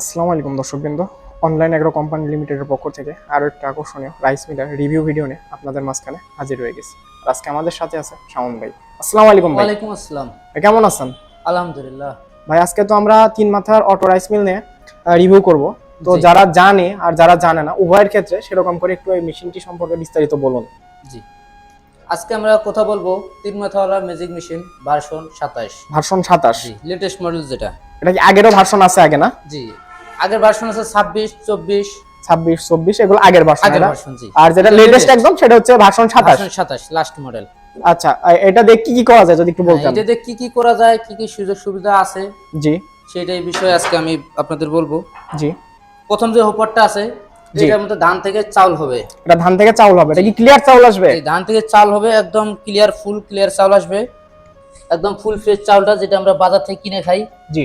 আসসালামু আলাইকুম দর্শকবৃন্দ। অনলাইন এগ্রো কোম্পানি লিমিটেডের পক্ষ থেকে আরও একটা আকর্ষণীয় রাইস মিলার রিভিউ ভিডিও নিয়ে আপনাদের মাঝখানে হাজির হয়ে গেছি। আজকে আমাদের সাথে আছে শাওন ভাই। আসসালামু আলাইকুম ভাই। ওয়ালাইকুম আসসালাম। কেমন আছেন? আলহামদুলিল্লাহ। ভাই আজকে তো আমরা তিন মাথার অটো রাইস মিল নিয়ে রিভিউ করব। তো যারা জানে আর যারা জানে না উভয়ের ক্ষেত্রে সেরকম করে একটু এই মেশিনটি সম্পর্কে বিস্তারিত বলুন। জি। আজকে আমরা কথা বলব তিন মাথাওয়ালা ম্যাজিক মেশিন ভার্সন সাতাশ। ভার্সন সাতাশ। জি লেটেস্ট মডেল যেটা। এটা কি আগেরও ভার্সন আছে আগে না? জি। আগের ভার্সন আছে ছাব্বিশ চব্বিশ। ছাব্বিশ চব্বিশ এগুলো আগের ভার্সন আগের ভার্সন জি। আর যেটা লেটেস্ট একদম সেটা হচ্ছে ভার্সন সাতাশ। ভার্সন সাতাশ লাস্ট মডেল আচ্ছা এটা দিয়ে কি কি করা যায় যদি একটু বলতেন? এটাতে কি কি করা যায় কি কি সুযোগ সুবিধা আছে? জি। সেটাই বিষয়ে আজকে আমি আপনাদের বলব। জি। প্রথম যে হোপারটা আছে। এটার মধ্যে ধান থেকে চাউল হবে। এটা ধান থেকে চাউল হবে এটা কি ক্লিয়ার চাউল আসবে? ধান থেকে চাল হবে একদম ক্লিয়ার ফুল ক্লিয়ার চাউল আসবে। একদম ফুল ফ্রেশ চাউলটা যেটা আমরা বাজার থেকে কিনে খাই। জি।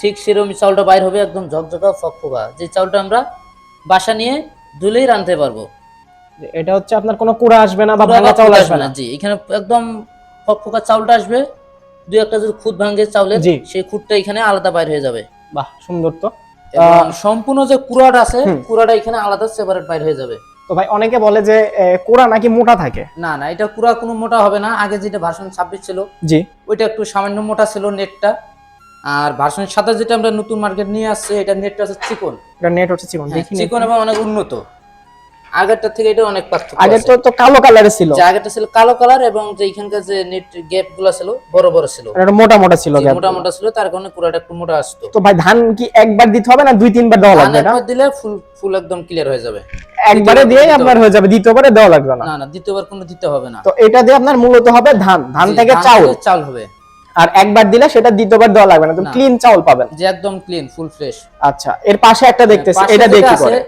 ঠিক সেরকম চাউলটা বাইর হবে একদম ঝকঝকা ফকফকা। যে চাউলটা আমরা বাসা নিয়ে ধুলেই রাঁধতে পারব। এটা হচ্ছে আপনার কোনো কুড়া আসবে না বা ভাঙা চাউল আসবে না। জি। এখানে একদম ফকফকা চাউলটা আসবে দুই একটা যদি খুদ ভাঙে চাউলের সেই খুদটা এখানে আলাদা বাইর হয়ে যাবে। বাহ সুন্দর তো। সম্পূর্ণ যে কুড়াটা আছে। কুড়াটা এখানে আলাদা সেপারেট বাইর হয়ে যাবে। তো ভাই অনেকে বলে যে কুড়া নাকি মোটা থাকে? না না এটা কুড়া কোনো মোটা হবে না। আগে যেটা ভার্সন ছাব্বিশ ছিল জি। ওইটা একটু সামান্য মোটা ছিল নেটটা। আর ভার্সন সাথে যেটা আমরা নতুন মার্কেট নিয়ে আসছে এটা নেটটা আছে চিকন। এটা নেট হচ্ছে চিকন দেখি চিকন এবং অনেক উন্নত। আগেরটা থেকে এটা অনেক পার্থক্য আগে তো তো কালো কালারের ছিল। যে আগেরটা ছিল কালো কালার এবং যে এখানকার যে নেট গ্যাপগুলো ছিল বড় বড় ছিল। এটা মোটা মোটা ছিল gap মোটা মোটা ছিল তার কারণে পুরাটা একটু মোটা আসতো। তো ভাই ধান কি একবার দিতে হবে না দুই তিনবার দেওয়া লাগবে না? একবার দিলে ফুল ফুল একদম ক্লিয়ার হয়ে যাবে। একবারে দিয়েই আপনার হয়ে যাবে দ্বিতীয়বারে দেওয়া লাগবে না। না না দ্বিতীয়বার কোনো দিতে হবে না। তো এটা দিয়ে আপনার মূলত হবে ধান। ধান থেকে চাউল। চাউল হবে। আর একবার দিলে সেটা দ্বিতীয়বার দেওয়া লাগবে না তো না। ক্লিন চাউল পাবেন। যে একদম ক্লিন ফুল ফ্রেশ আচ্ছা এর পাশে একটা দেখতেছি এটা কি করে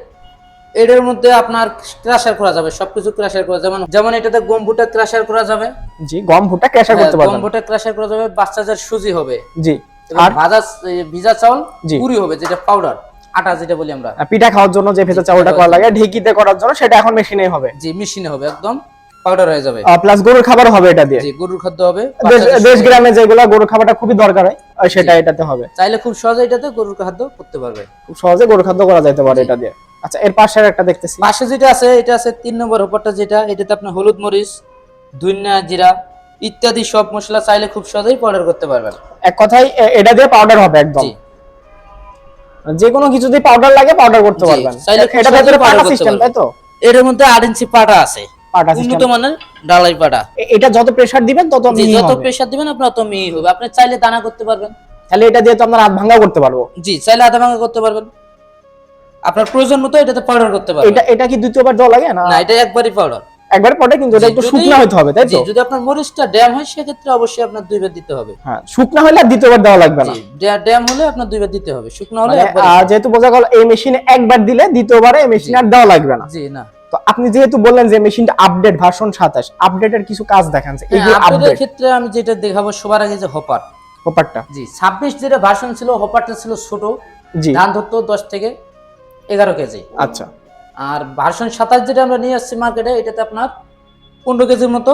এটার মধ্যে আপনার ক্রাশার করা যাবে সবকিছু ক্রাশার করা যেমন যেমন এটাতে গমভুটা ক্রাশার করা যাবে। জি গম ভুট্টা ক্যাশার করতে পারবেন। গমভুটা ক্রাশার করা যাবে বাচ্চাদের সুজি হবে। জি আর ভাজা ভিজা চাউল। পুরি হবে যেটা পাউডার আটা যেটা বলি আমরা। পিঠা খাওয়ার জন্য যে ভেজা চাউলটা করা লাগে ঢেকিতে করার জন্য সেটা এখন মেশিনেই হবে। জি মেশিনে হবে একদম। পাউডার হয়ে যাবে। প্লাস গরুর খাবার হবে এটা দিয়ে। জি গরুর খাদ্য হবে দেশ-। গ্রামে যেগুলো গরুর খাবারটা খুবই দরকার হয় সেটা এটাতে হবে। চাইলে খুব সহজে এটাতে গরুর খাদ্য করতে পারবে। খুব সহজে গরুর খাদ্য করা যেতে পারে এটা দিয়ে। আচ্ছা এর পাশের একটা দেখতেছি। পাশে যেটা আছে এটা আছে তিন নম্বর হোপারটা যেটা এটাতে আপনি হলুদ মরিচ ধুইনা জিরা ইত্যাদি সব মশলা চাইলে খুব সহজেই পাউডার করতে পারবেন। এক কথায় এটা দিয়ে পাউডার হবে একদম। যে কোনো কিছু দিয়ে পাউডার লাগে পাউডার করতে পারবেন। এটা ভেতরে পাটা সিস্টেম তাই তো? এর মধ্যে আট ইঞ্চি পাটা আছে। পাটা উন্নত মানের ডালাই পাটা। এটা যত প্রেসার দিবেন তত মিহি যত প্রেসার দিবেন আপনার তত মিহি হবে। আপনি চাইলে দানা করতে পারবেন। তাহলে এটা দিয়ে তো আপনার হাত ভাঙা করতে পারব। জি চাইলে আধা ভাঙা করতে পারবেন। আপনার প্রয়োজন মতো এটাতে পাউডার করতে পারবেন। এটা এটা কি দ্বিতীয়বার লাগে না? না এটা একবারই পাউডার একবার কিন্তু এটা একটু শুকনা হতে হবে তাই তো? যদি আপনার মরিচটা ড্যাম হয় সেক্ষেত্রে অবশ্যই আপনার দুইবার দিতে হবে। হ্যাঁ শুকনা হলে আর দ্বিতীয়বার দেওয়া লাগবে না। ড্যাম হলে আপনার দুইবার দিতে হবে। শুকনো হলে মানে, একবার যেহেতু বোঝা গেল এই মেশিনে একবার দিলে দ্বিতীয়বারে এই মেশিনে আর দেওয়া লাগবে না। জি না। তো আপনি যেহেতু বললেন যে মেশিনটা আপডেট ভার্সন সাতাশ আপডেটের কিছু কাজ দেখান যে হ্যাঁ, এগুলো আপনাদের ক্ষেত্রে আমি যেটা দেখাবো সবার আগে যে হপার ব্যাপারটা জি ছাব্বিশ যেটা ভার্সন ছিল হপারটা ছিল ছোট জি। ধান ধরতো দশ থেকে এগারো কেজি। আচ্ছা। আর ভার্সন সাতাশ যেটা আমরা নিয়ে আসছি মার্কেটে এটাতে আপনার পনেরো কেজির মতো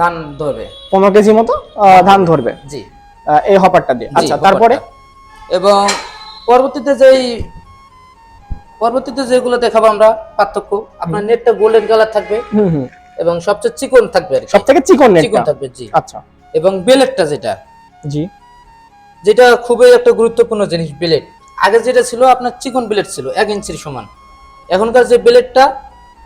ধান ধরবে। পনেরো কেজি মতো ধান ধরবে। জি। এই হপারটা দিয়ে। আচ্ছা তারপরে? এবং পরবর্তীতে যেই পরবর্তীতে যেগুলো দেখাবো আমরা পার্থক্য আপনার নেটটা গোল্ডেন কালার থাকবে এবং সবচেয়ে চিকন থাকবে আর কি। সব থেকে চিকন চিকন থাকবে জি। আচ্ছা। এবং বেলেটটা যেটা জি। যেটা খুবই একটা গুরুত্বপূর্ণ জিনিস ব্লেড আগে যেটা ছিল আপনার চিকন ব্লেড ছিল এক ইঞ্চির সমান। এখনকার যে ব্লেডটা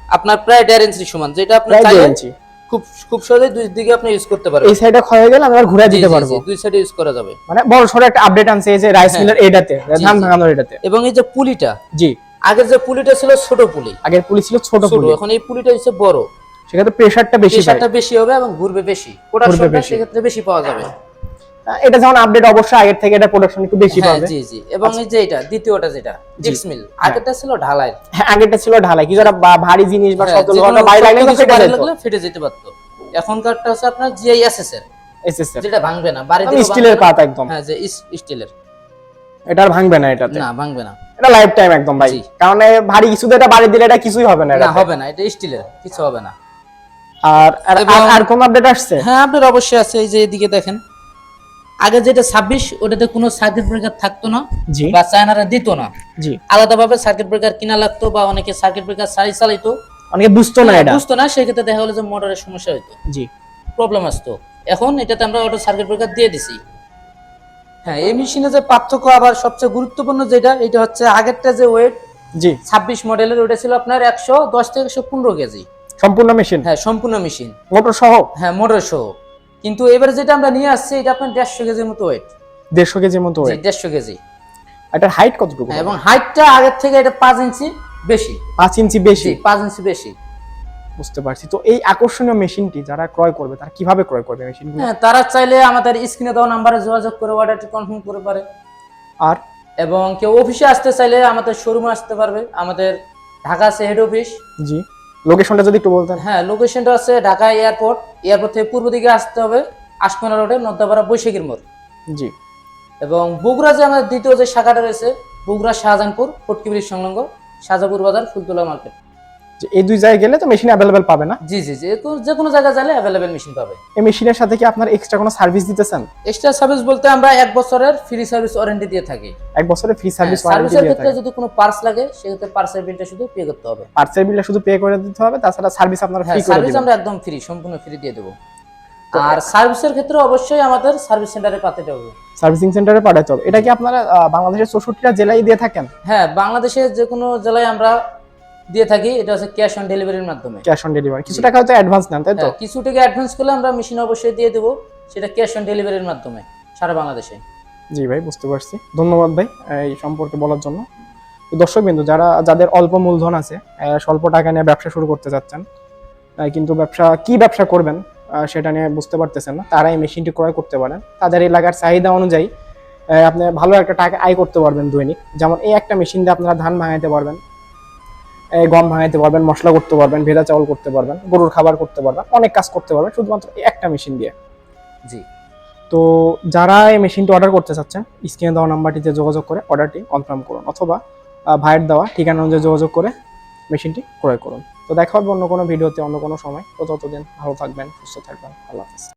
আপনার প্রায় দেড় ইঞ্চির সমান যেটা আপনার দেড় ইঞ্চি। খুব খুব সহজে দুই দিকে আপনি ইউজ করতে পারবেন। এই সাইডে ক্ষয় হয়ে গেলে আমি আবার ঘুরে দিতে পারব। দুই সাইডে ইউজ করা যাবে। মানে বড় সড়ো একটা আপডেট আনছে এই যে রাইস। মিলের এটাতে ধান ভাঙানোর এটাতে। এবং এই যে পুলিটা জি। আগের যে পুলিটা ছিল ছোট পুলি। আগের পুলি ছিল ছোট পুলি। এখন এই পুলিটা হচ্ছে বড়। সেক্ষেত্রে প্রেসারটা বেশি পায়। প্রেশারটা বেশি হবে এবং ঘুরবে বেশি। প্রোডাকশনটা। সেক্ষেত্রে বেশি পাওয়া যাবে। এটা যেমন আপডেট অবশ্যই আগের থেকে এটা প্রোডাকশন একটু বেশি হ্যাঁ পাবে। জি জি। এবং এই যে এটা দ্বিতীয়টা যেটা ডিক্স মিল আগেরটা ছিল ঢালাই। হ্যাঁ আগেরটা ছিল ঢালাই। একটা বা- ভারী জিনিস বা হ্যাঁ, শব্দ লোহাটা বাইরে লাগলে তো ফেটে যেত। লাগলে ফেটে যেতে পারতো। এখনকারটা হচ্ছে আপনার জিআইএসএস এর। এসএসএর যেটা ভাঙবে না বাড়িতে স্টিলের পাত একদম। হ্যাঁ যে স্টিলের এটা আর ভাঙবে না এটাতে। না ভাঙবে না। এটা লাইফ টাইম একদম ভাই। কারণ ভারী কিছুতে এটা বাড়ি দিলে এটা কিছুই হবে না এটাতে। হবে না এটা স্টিলের কিছু হবে না। আর আর- কোন আপডেট আসছে? হ্যাঁ আপনার অবশ্যই আছে এই যে এদিকে দেখেন। আগে যেটা ছাব্বিশ ওটাতে কোনো সার্কিট ব্রেকার থাকতো না বা চায়নারা দিত না। জি। আলাদাভাবে সার্কিট ব্রেকার কিনা লাগতো বা অনেকে সার্কিট ব্রেকার সারি চালাইতো। অনেকে বুঝতো না এটা। বুঝতো না সেক্ষেত্রে দেখা গেলো যে মোটরের সমস্যা হইতো। জি। প্রবলেম আসতো। এখন এটাতে আমরা অটো সার্কিট ব্রেকার দিয়ে দিছি। হ্যাঁ এই মেশিনে যে পার্থক্য আবার সবচেয়ে গুরুত্বপূর্ণ যেটা এটা হচ্ছে আগেরটা যে ওয়েট জি। ছাব্বিশ মডেলের ওটা ছিল আপনার একশো দশ থেকে একশো পনেরো কেজি। সম্পূর্ণ মেশিন? হ্যাঁ সম্পূর্ণ মেশিন। মোটর সহ? হ্যাঁ মোটর সহ। কিন্তু এবারে যেটা আমরা নিয়ে আসছি এটা আপনার দেড়শো কেজির মতো ওয়েট দেড়শো কেজির মতো weight। দেড়শো কেজি। এটার হাইট কতটুকু? হ্যাঁ, এবং হাইটটা আগের থেকে এটা পাঁচ ইঞ্চি বেশি। পাঁচ ইঞ্চি বেশি? পাঁচ ইঞ্চি বেশি। বুঝতে পারছি। তো এই আকর্ষণীয় মেশিনটি যারা ক্রয় করবে তারা কীভাবে ক্রয় করবে মেশিনগুলো? হ্যাঁ তারা চাইলে আমাদের স্ক্রিনে দেওয়া নাম্বারে যোগাযোগ করে অর্ডারটি কনফার্ম করে পারে। আর? এবং কেউ অফিসে আসতে চাইলে আমাদের শোরুমে আসতে পারবে। আমাদের ঢাকা আছে হেড অফিস জি। লোকেশনটা যদি একটু বলতেন। হ্যাঁ লোকেশনটা আছে ঢাকা এয়ারপোর্ট এয়ারপোর্ট থেকে পূর্ব দিকে আসতে হবে আশকোনা রোডে নদ্দাপাড়া বৈশাখীর মোড়। জি। এবং বগুড়া যে আমাদের দ্বিতীয় যে শাখাটা রয়েছে বগুড়া শাহজাহানপুর ফটকিবির সংলগ্ন শাহজাপুর বাজার ফুলতলা মার্কেট যে এই দুই জায়গায় গেলে তো মেশিন অ্যাভেলেবেল পাবে না? জি জি জি। কোনো- যে কোনো জায়গায় চাইলে অ্যাভেলেবেল মেশিন পাবে। এই মেশিনের সাথে কি আপনার এক্সট্রা কোনো সার্ভিস দিতেছেন? এক্সট্রা সার্ভিস বলতে আমরা এক বছরের ফ্রি সার্ভিস ওয়ারেন্টি দিয়ে থাকি। এক বছরে ফ্রি সার্ভিস ওয়ারেন্টি দিয়ে ক্ষেত্রে যদি কোনো পার্স লাগে সেক্ষেত্রে পার্সের বিলটা শুধু পে করতে হবে। পার্সেল বিলটা শুধু পে করে দিতে হবে তাছাড়া সার্ভিস আপনারা ফ্রি করে সার্ভিস আমরা একদম ফ্রি সম্পূর্ণ ফ্রি দিয়ে দেবো। আর সার্ভিসের ক্ষেত্রে অবশ্যই আমাদের সার্ভিস সেন্টারে পাঠাতে হবে। সার্ভিসিং সেন্টারে পাঠাতে হবে। এটা কি আপনারা বাংলাদেশের চৌষট্টিটা জেলায় দিয়ে থাকেন? হ্যাঁ বাংলাদেশের যে কোনো জেলায় আমরা দিয়ে থাকি এটা হচ্ছে ক্যাশ অন ডেলিভারির মাধ্যমে। ক্যাশ অন ডেলিভারি কিছু টাকা হয়তো অ্যাডভান্স নেন তাই তো? হ্যাঁ, কিছু টাকা অ্যাডভান্স করলে আমরা মেশিন অবশ্যই দিয়ে দেবো সেটা ক্যাশ অন ডেলিভারির মাধ্যমে সারা বাংলাদেশে। জি ভাই বুঝতে পারছি। ধন্যবাদ ভাই এই সম্পর্কে বলার জন্য। দর্শক বিন্দু যারা যাদের অল্প মূলধন আছে স্বল্প টাকা নিয়ে ব্যবসা শুরু করতে যাচ্ছেন আহ, কিন্তু ব্যবসা কি ব্যবসা করবেন সেটা নিয়ে বুঝতে পারতেছেন না তারা এই মেশিনটি ক্রয় করতে পারেন। তাদের এলাকার চাহিদা অনুযায়ী আপনি ভালো একটা টাকা আয় করতে পারবেন দৈনিক। যেমন এই একটা মেশিন দিয়ে আপনারা ধান ভাঙাইতে পারবেন গম ভাঙাইতে পারবেন মশলা করতে পারবেন ভেজা চাউল করতে পারবেন গরুর খাবার করতে পারবেন অনেক কাজ করতে পারবেন শুধুমাত্র একটা মেশিন দিয়ে। জি। তো যারা এই মেশিনটি অর্ডার করতে চাচ্ছেন স্ক্রিনে দেওয়া নাম্বারটিতে যোগাযোগ করে অর্ডারটি কনফার্ম করুন অথবা ভাইয়ের দেওয়া ঠিকানা অনুযায়ী যোগাযোগ করে মেশিনটি ক্রয় করুন। তো দেখা হবে অন্য কোনো ভিডিওতে অন্য কোনো সময়। তো ততদিন ভালো থাকবেন সুস্থ থাকবেন আল্লাহ হাফিজ।